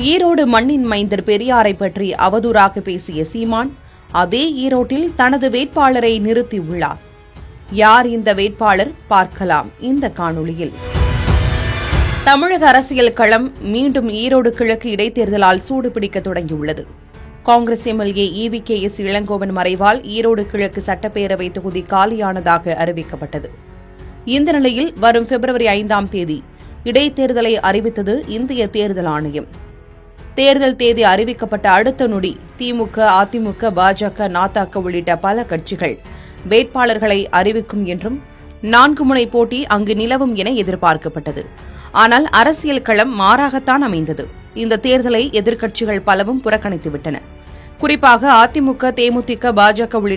ஈரோடு மண்ணின் மைந்தர் பெரியாரை பற்றி அவதூறாக பேசிய சீமான் அதே ஈரோட்டில் தனது வேட்பாளரை நிறுத்தியுள்ளார். யார் இந்த வேட்பாளர் பார்க்கலாம் இந்த காணொளியில். தமிழக அரசியல் களம் மீண்டும் ஈரோடு கிழக்கு இடைத்தேர்தலால் சூடுபிடிக்க தொடங்கியுள்ளது. Congress MLA E V K. S. Elangovan மறைவால் Erode கிழக்கு சட்டப்பேரவை தொகுதி காலியானதாக அறிவிக்கப்பட்டது. இந்த நிலையில் வரும் பிப்ரவரி ஐந்தாம் தேதி இடைத்தேர்தலை அறிவித்தது இந்திய தேர்தல் ஆணையம். தேர்தல் தேதி அறிவிக்கப்பட்ட அடுத்த நொடி திமுக அதிமுக பாஜக நாத்தாக்க உள்ளிட்ட பல கட்சிகள் வேட்பாளர்களை அறிவிக்கும் என்றும் நான்கு முனை போட்டி அங்கு நிலவும் என எதிர்பார்க்கப்பட்டது. ஆனால் அரசியல் களம் மாறாகத்தான் அமைந்தது. இந்த தேர்தலை எதிர்க்கட்சிகள் பலவும் புறக்கணித்துவிட்டன. குறிப்பாக அதிமுக தேமுதிக பாஜக உள்ளிட்ட